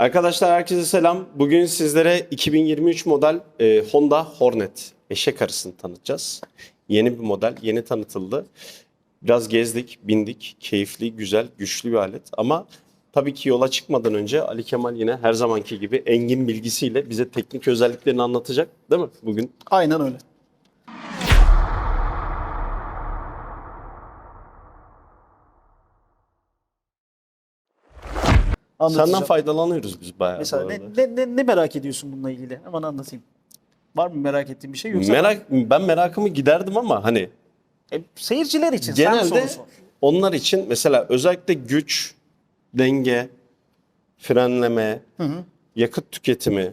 Arkadaşlar herkese selam. Bugün sizlere 2023 model e, Honda Hornet eşek arısını tanıtacağız. Yeni bir model, yeni tanıtıldı. Biraz gezdik, bindik. Keyifli, güzel, güçlü bir alet. Ama tabii ki yola çıkmadan önce Ali Kemal yine her zamanki gibi engin bilgisiyle bize teknik özelliklerini anlatacak. Değil mi bugün? Aynen öyle. Anlatacağım. Senden faydalanıyoruz biz bayağı. Mesela ne, ne, ne, ne merak ediyorsun bununla ilgili? Hemen anlatayım. Var mı merak ettiğin bir şey yoksa? Merak, ben merakımı giderdim ama hani E, seyirciler için sen Genelde soru sor. onlar için mesela özellikle güç, denge, frenleme, yakıt tüketimi,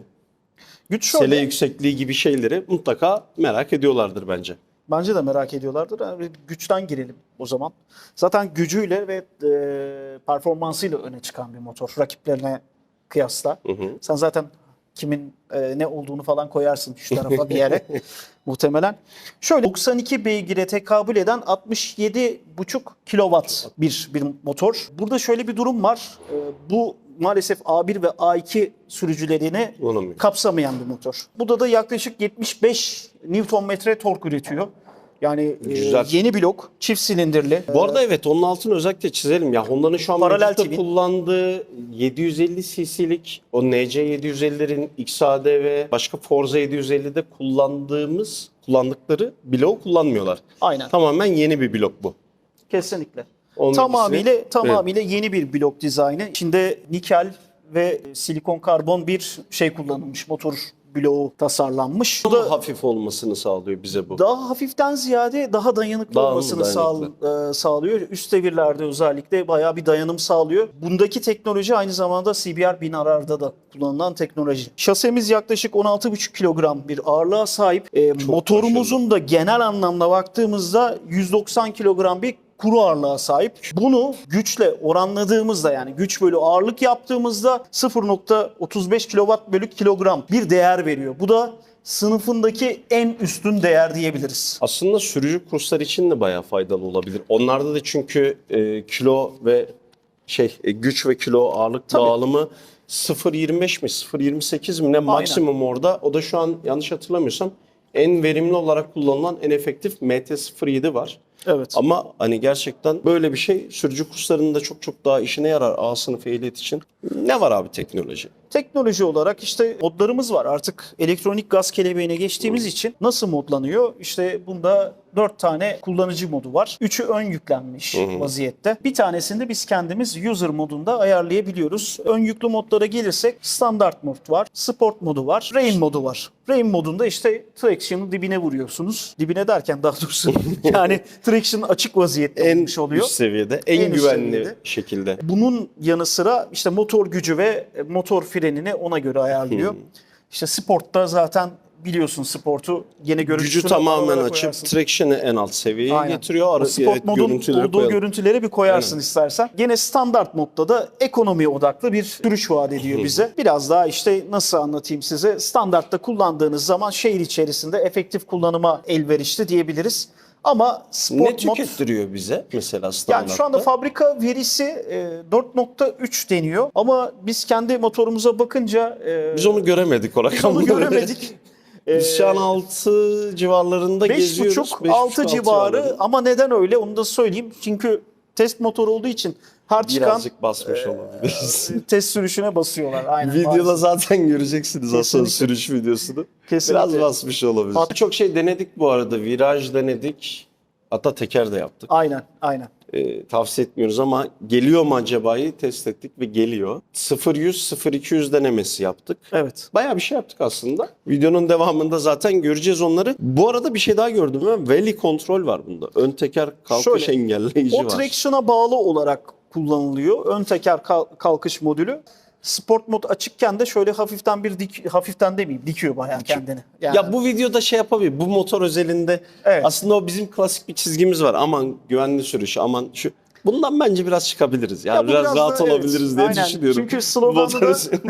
Güç sele yüksekliği gibi şeyleri mutlaka merak ediyorlardır bence. Bence de merak ediyorlardır. Yani güçten girelim o zaman. Zaten gücüyle ve e, performansıyla öne çıkan bir motor rakiplerine kıyasla. Sen zaten kimin e, ne olduğunu falan koyarsın şu tarafa bir yere muhtemelen. Şöyle 92 beygire tekabül eden 67,5 kilowatt bir bir motor. Burada şöyle bir durum var. E, bu maalesef A1 ve A2 sürücülerini Olamıyor. kapsamayan bir motor. Burada da yaklaşık 75 Nm tork üretiyor. Yani e, yeni blok, çift silindirli. Bu arada evet onun altını özellikle çizelim ya. Honda'nın şu an Paralel mevcutta kullandığı 750 cc'lik o NC750'lerin XAD ve başka Forza 750'de kullandığımız kullandıkları bloğu kullanmıyorlar. Aynen. Tamamen yeni bir blok bu. Kesinlikle. Onun tamamıyla bilgisini- tamamıyla yeni bir blok dizaynı. İçinde nikel ve silikon karbon bir şey kullanılmış. Motor bloğu tasarlanmış. Bu da hafif olmasını sağlıyor bize bu. daha hafiften ziyade daha dayanıklı Daha olmasını sağ- dayanıklı? e, sağlıyor. Üst devirlerde özellikle bayağı bir dayanım sağlıyor. Bundaki teknoloji aynı zamanda CBR binarlarda da kullanılan teknoloji. Şasemiz yaklaşık 16,5 kilogram bir ağırlığa sahip. E, motorumuzun da genel anlamda baktığımızda 190 kilogram bir kuru ağırlığa sahip. Bunu güçle oranladığımızda yani güç bölü ağırlık yaptığımızda 0.35 kilowatt bölü kilogram bir değer veriyor. Bu da sınıfındaki en üstün değer diyebiliriz. Aslında sürücü kurslar için de bayağı faydalı olabilir. Onlarda da çünkü e, kilo ve şey e, güç ve kilo ağırlık Tabii. dağılımı 0.25 mi 0.28 mi ne maksimum orada. O da şu an yanlış hatırlamıyorsam en verimli olarak kullanılan en efektif MT-07 var. Evet. Ama hani gerçekten böyle bir şey sürücü kurslarında çok çok daha işine yarar A sınıfı ehliyet için. Ne var abi teknoloji? Teknoloji olarak işte modlarımız var. Artık elektronik gaz kelebeğine geçtiğimiz için nasıl modlanıyor? İşte bunda 4 tane kullanıcı modu var. Üçü ön yüklenmiş vaziyette. Bir tanesini biz kendimiz user modunda ayarlayabiliyoruz. Ön yüklü modlara gelirsek standart mod var, sport modu var, rain modu var. Rain modunda işte traction'ı dibine vuruyorsunuz. Dibine derken daha doğrusu yani traction açık vaziyette En olmuş oluyor. üst seviyede, en, En güvenli seviyede. şekilde. Bunun yanı sıra işte motor gücü ve motor frenini ona göre ayarlıyor. Hmm. İşte sportta zaten biliyorsun sportu gene görüntüsünü Gücü tamamen açıp koyarsın. traction'ı en alt seviyeye Aynen. getiriyor. O Ara, sport evet, modun görüntüleri olduğu koyalım. görüntüleri bir koyarsın istersen. Gene standart modda da ekonomi odaklı bir sürüş vaat ediyor bize. Biraz daha işte nasıl anlatayım size standartta kullandığınız zaman şehir içerisinde efektif kullanıma elverişli diyebiliriz. Ama sport Ne mod tükettiriyor bize mesela standartta? yani şu anda fabrika verisi e, 4.3 deniyor ama biz kendi motorumuza bakınca e, Biz onu göremedik o biz rakamları. onu göremedik. Biz şu an 6 civarlarında geziyoruz. 5.5 6 civarı ama neden öyle onu da söyleyeyim. Çünkü test motoru olduğu için her çıkan Birazcık basmış olabiliriz. test sürüşüne basıyorlar. Aynen. Videoda maalesef. zaten göreceksiniz aslında sürüş videosunu. Kesinlikle. Biraz basmış olabilir. Hat- Çok şey denedik bu arada. Viraj denedik. Hatta teker de yaptık. Aynen, aynen. Ee, tavsiye etmiyoruz ama geliyor mu acaba'yı test ettik ve geliyor. 0-100, 0-200 denemesi yaptık. Evet. Bayağı bir şey yaptık aslında. Videonun devamında zaten göreceğiz onları. Bu arada bir şey daha gördüm ben. Valley kontrol var bunda. Ön teker kalkış Şöyle, engelleyici O var. traction'a bağlı olarak kullanılıyor. Ön teker kal- kalkış modülü. Sport mod açıkken de şöyle hafiften bir dik, hafiften demeyeyim dikiyor bayağı kendini. Yani Ya bu videoda şey yapabilir. Bu motor özelinde Evet. aslında o bizim klasik bir çizgimiz var. Aman güvenli sürüş, aman şu. Bundan bence biraz çıkabiliriz. Yani Ya biraz, da, rahat evet, olabiliriz diye aynen. düşünüyorum. Çünkü sloganı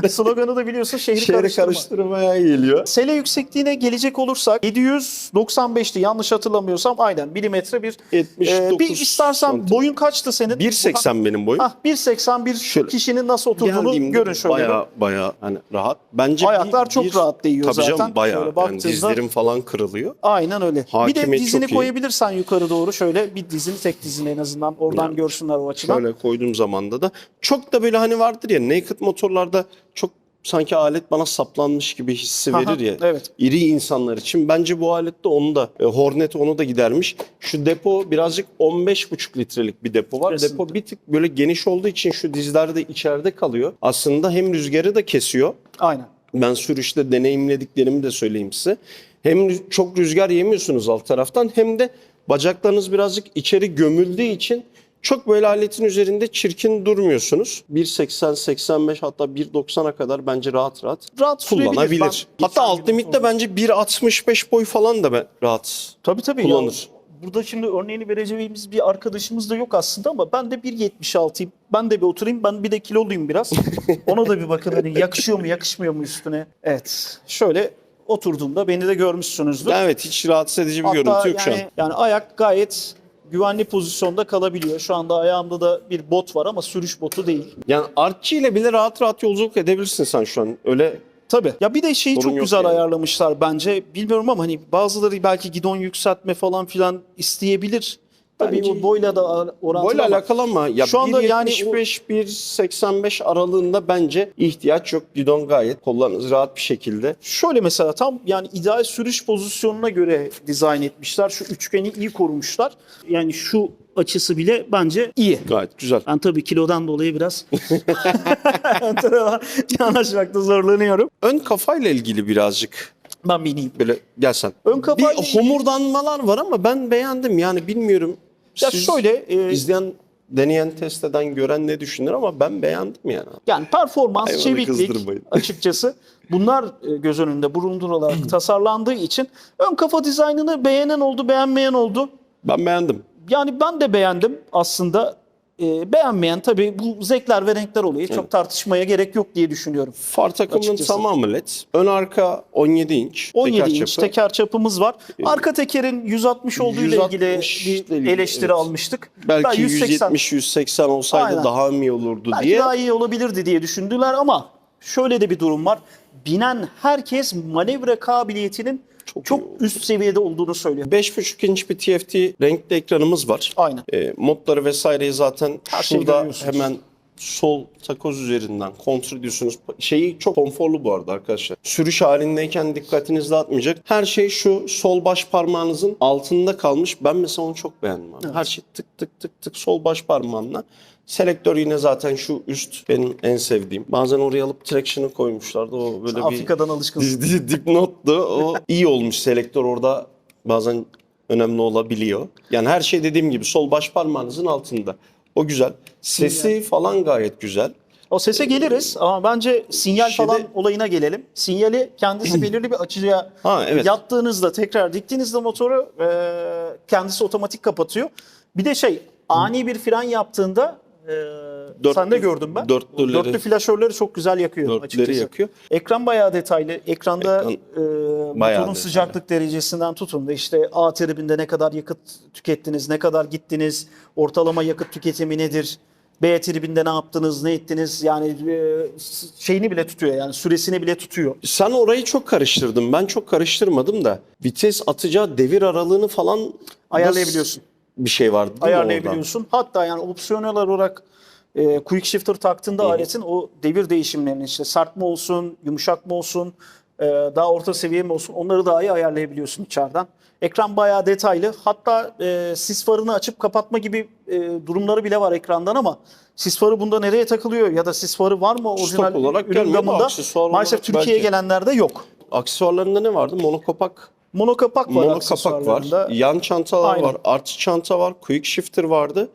da, sloganı da biliyorsun şehri, şehri karıştırma. karıştırmaya geliyor. Sele yüksekliğine gelecek olursak 795'ti yanlış hatırlamıyorsam aynen milimetre bir 79 Ee, bir istersen santim. boyun kaçtı senin? 1.80 benim boyum. Ah 1.81 Şöyle kişinin nasıl oturduğunu Geldiğimde görün şöyle. Baya baya hani rahat. Bence Ayaklar bir- çok bir- rahat değiyor Tabii zaten. canım baya. Yani baktığında- dizlerim falan kırılıyor. Aynen öyle. bir de Hakimiyet dizini koyabilirsen yukarı doğru şöyle bir dizini tek dizini en azından oradan Yani görsünler o açıdan. Şöyle koyduğum zamanda da çok da böyle hani vardır ya naked motorlarda çok sanki alet bana saplanmış gibi hissi Aha, verir ya. evet. İri insanlar için. Bence bu alette onu da e, Hornet onu da gidermiş. Şu depo birazcık 15,5 litrelik bir depo var. Kesinlikle. Depo bir tık böyle geniş olduğu için şu dizler de içeride kalıyor. Aslında hem rüzgarı da kesiyor. Aynen. Ben sürüşte deneyimlediklerimi de söyleyeyim size. Hem çok rüzgar yemiyorsunuz alt taraftan hem de bacaklarınız birazcık içeri gömüldüğü için çok böyle aletin üzerinde çirkin durmuyorsunuz. 1.80, 85 hatta 1.90'a kadar bence rahat rahat Rahat kullanabilir. Ben Hatta alt limitte bence 1.65 boy falan da ben rahat. Tabii tabii. ya. kullanır. burada şimdi örneğini vereceğimiz bir arkadaşımız da yok aslında ama ben de 1.76'yım. Ben de bir oturayım. Ben bir de kiloluyum biraz. Ona da bir bakın hani yakışıyor mu yakışmıyor mu üstüne. Evet. Şöyle oturduğumda beni de görmüşsünüzdür. Evet hiç rahatsız edici bir Hatta görüntü yok şu an. yani, yani ayak gayet güvenli pozisyonda kalabiliyor. Şu anda ayağımda da bir bot var ama sürüş botu değil. Yani artçı ile bile rahat rahat yolculuk edebilirsin sen şu an. Öyle Tabii. Ya bir de şeyi Sorun çok güzel yani. ayarlamışlar bence. Bilmiyorum ama hani bazıları belki gidon yükseltme falan filan isteyebilir. Tabii Bence- o boyla da orantılı Boyla ama alakalı ama ya Şu anda yani 1.75 1.85 aralığında bence ihtiyaç yok. Gidon gayet kollarınız rahat bir şekilde. şöyle mesela tam yani ideal sürüş pozisyonuna göre dizayn etmişler. Şu üçgeni iyi korumuşlar. Yani şu açısı bile bence iyi. Gayet güzel. Ben tabii kilodan dolayı biraz yanaşmakta zorlanıyorum. Ön kafayla ilgili birazcık Ben bineyim. böyle gelsen. Ön kafayla bir homurdanmalar var ama ben beğendim. Yani bilmiyorum. Ya Siz şöyle e, izleyen, deneyen, test eden, gören ne düşünür ama ben beğendim yani. Yani performans, Hayvanı çeviklik kızdırmayın. açıkçası bunlar e, göz önünde bulundurularak tasarlandığı için ön kafa dizaynını beğenen oldu, beğenmeyen oldu. Ben beğendim. Yani ben de beğendim aslında. E, beğenmeyen tabii bu zevkler ve renkler oluyor. Çok tartışmaya gerek yok diye düşünüyorum. Far takımının Açıkçası. tamamı led. Ön arka 17 inç. 17 teker inç çapı. teker çapımız var. Arka tekerin 160 olduğu ile ilgili 160 ile bir eleştiri evet. almıştık. Belki Ben 180 170-180 olsaydı Aynen. daha mı iyi olurdu Belki diye. daha iyi olabilirdi diye düşündüler ama şöyle de bir durum var. Binen herkes manevra kabiliyetinin Çok çok, iyi üst seviyede olduğunu söylüyor. 5.5 inç bir TFT renkli ekranımız var. Aynen. E, modları vesaireyi zaten Her şurada hemen sol takoz üzerinden kontrol ediyorsunuz. Şeyi çok konforlu bu arada arkadaşlar. Sürüş halindeyken dikkatiniz dağıtmayacak. Her şey şu sol baş parmağınızın altında kalmış. Ben mesela onu çok beğendim abi. Her şey tık tık tık tık sol baş parmağınla. Selektör yine zaten şu üst benim en sevdiğim. Bazen oraya alıp traction'ı koymuşlardı. O böyle bir Afrika'dan alışkın. Di- dipnottu. O iyi olmuş selektör orada bazen önemli olabiliyor. Yani her şey dediğim gibi sol baş parmağınızın altında. O güzel. Sesi falan gayet güzel. O sese geliriz ama bence sinyal Şeyde- falan olayına gelelim. Sinyali kendisi belirli bir açıya Ha, evet. yattığınızda tekrar diktiğinizde motoru e, kendisi otomatik kapatıyor. Bir de şey ani bir fren yaptığında Dörtlü- sen de gördüm ben. dörtlüleri- Dörtlü flaşörleri çok güzel yakıyor açıkçası. yakıyor. Ekran bayağı detaylı. Ekranda Ekran e, motorun sıcaklık derecesinden tutun da işte A tribinde ne kadar yakıt tükettiniz, ne kadar gittiniz, ortalama yakıt tüketimi nedir, B tribinde ne yaptınız, ne ettiniz yani e, şeyini bile tutuyor yani süresini bile tutuyor. Sen orayı çok karıştırdın. Ben çok karıştırmadım da vites atacağı devir aralığını falan Ayarlayabiliyorsun. nasıl Bir şey vardı değil mi? Ayarlayabiliyorsun. Hatta yani opsiyonel olarak e, quick shifter taktığında aletin o devir değişimlerini işte sert mi olsun, yumuşak mı olsun, e, daha orta seviye mi olsun onları daha iyi ayarlayabiliyorsun içeriden. Ekran bayağı detaylı. Hatta e, sis farını açıp kapatma gibi e, durumları bile var ekrandan ama sis farı bunda nereye takılıyor ya da sis farı var mı orijinal olarak ürün gelmiyor ama gamında? aksesuar Maalesef Türkiye'ye belki. gelenlerde yok. Aksesuarlarında ne vardı? Monokapak Monokapak var Mono kapak aksesuarlarında. var. Yan çantalar Aynen. var. Artı çanta var. Quick shifter vardı.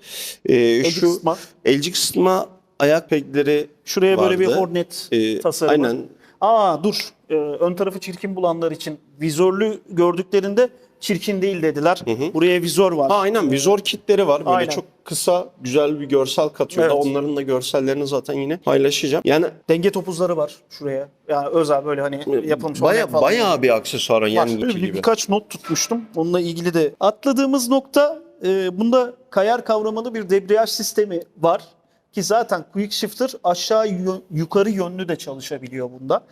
Ee, Elcik şu ısıtma. elcik ısıtma ayak pegleri Şuraya böyle bir vardı. Hornet Ee, tasarımı. aynen. Aa dur. Ee, ön tarafı çirkin bulanlar için vizörlü gördüklerinde çirkin değil dediler. hı. Buraya vizör var. Ha, aynen vizör kitleri var. Böyle Aynen. çok kısa güzel bir görsel katıyor da Evet. onların da görsellerini zaten yine paylaşacağım. Yani Denge topuzları var şuraya. Yani özel böyle hani yapılmış baya, bayağı bir aksesuarın yani bir- gibi. birkaç not tutmuştum. Onunla ilgili de atladığımız nokta e, bunda kayar kavramalı bir debriyaj sistemi var. Ki zaten quick shifter aşağı yukarı yönlü de çalışabiliyor bunda.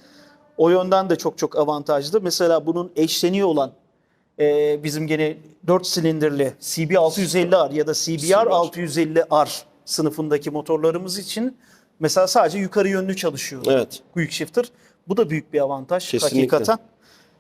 O yönden de çok çok avantajlı. Mesela bunun eşleniyor olan e, bizim gene 4 silindirli CB650R ya da CBR 650R sınıfındaki motorlarımız için mesela sadece yukarı yönlü çalışıyor. Evet. Quick Shifter. Bu da büyük bir avantaj Kesinlikle. hakikaten.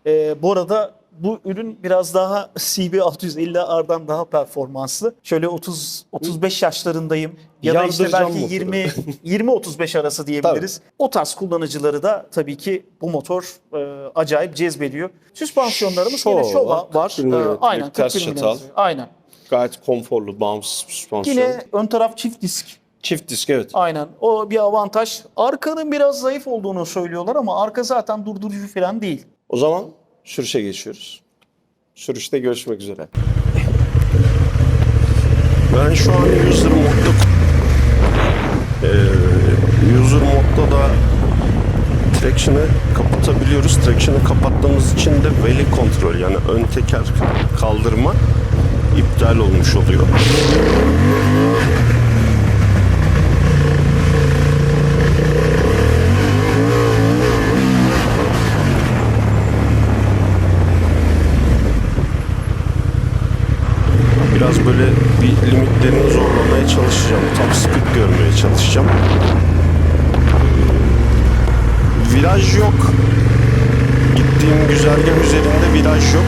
Ee, bu arada bu ürün biraz daha CB650R'dan daha performanslı. Şöyle 30 35 yaşlarındayım ya da işte belki motoru. 20 20 35 arası diyebiliriz. O tarz kullanıcıları da tabii ki bu motor e, acayip cezbediyor. Süspansiyonlarımız yine Şova Şova var, var. 41 milimetrelik Ee, aynen ters 41 çatal. milimetre. Aynen. Gayet konforlu, bağımsız süspansiyon. Yine ön taraf çift disk. Çift disk evet. Aynen. O bir avantaj. Arkanın biraz zayıf olduğunu söylüyorlar ama arka zaten durdurucu falan değil. O zaman sürüşe geçiyoruz. Sürüşte görüşmek üzere. Ben şu an user modda Ee, user modda da traction'ı kapatabiliyoruz. Traction'ı kapattığımız için de veli kontrol yani ön teker kaldırma iptal olmuş oluyor. Biraz böyle bir limitlerini zorlamaya çalışacağım. Top speed görmeye çalışacağım. Viraj yok. Gittiğim güzergah üzerinde viraj yok.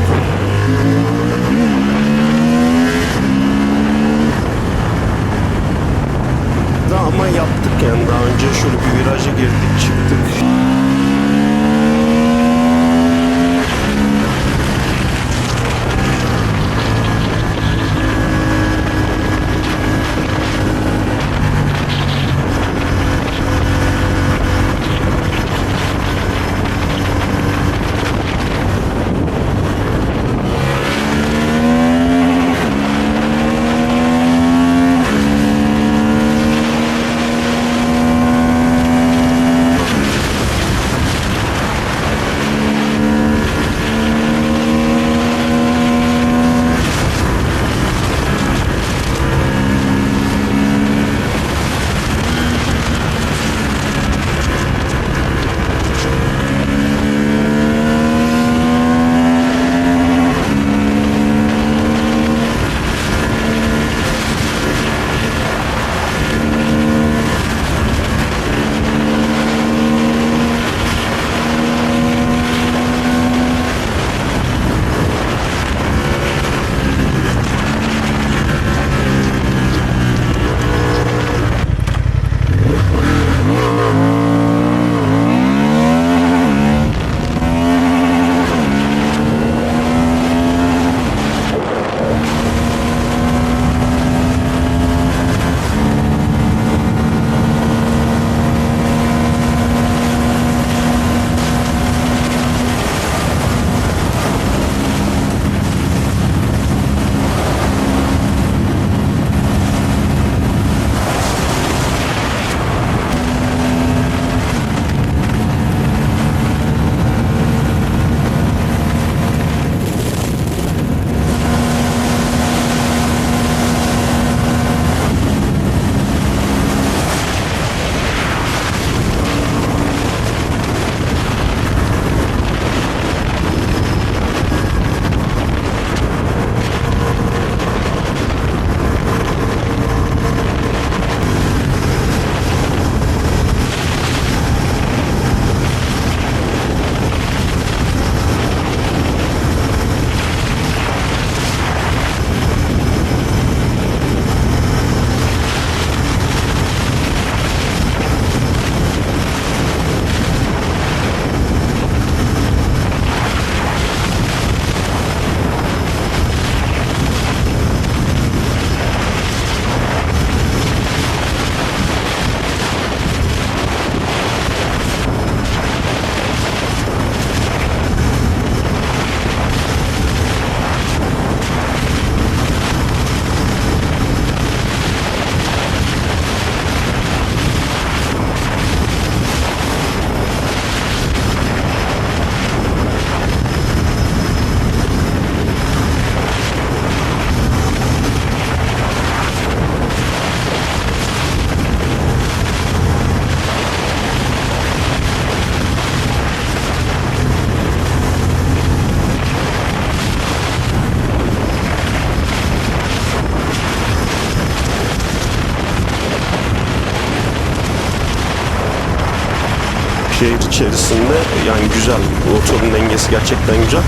İçerisinde yani güzel. Motorun dengesi gerçekten güzel.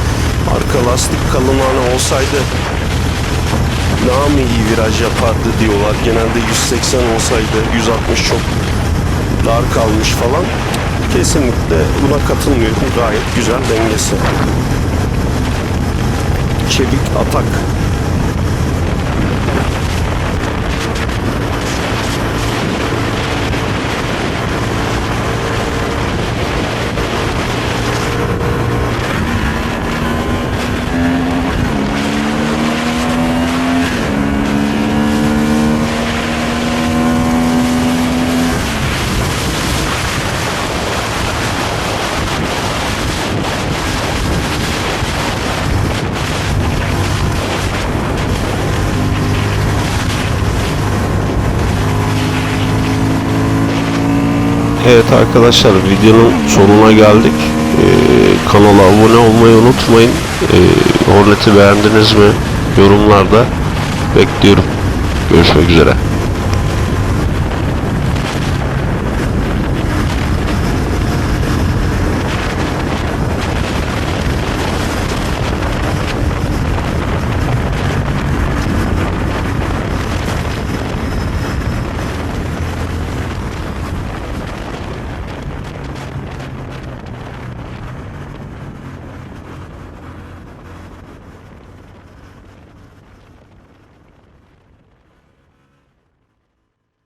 Arka lastik kalınlığına olsaydı daha mı iyi viraj yapardı diyorlar. Genelde 180 olsaydı 160 çok dar kalmış falan. Kesinlikle buna katılmıyorum. Gayet güzel dengesi. Çevik atak. Evet arkadaşlar videonun sonuna geldik. Ee, kanala abone olmayı unutmayın. Ee, Hornet'i beğendiniz mi? Yorumlarda bekliyorum. Görüşmek üzere.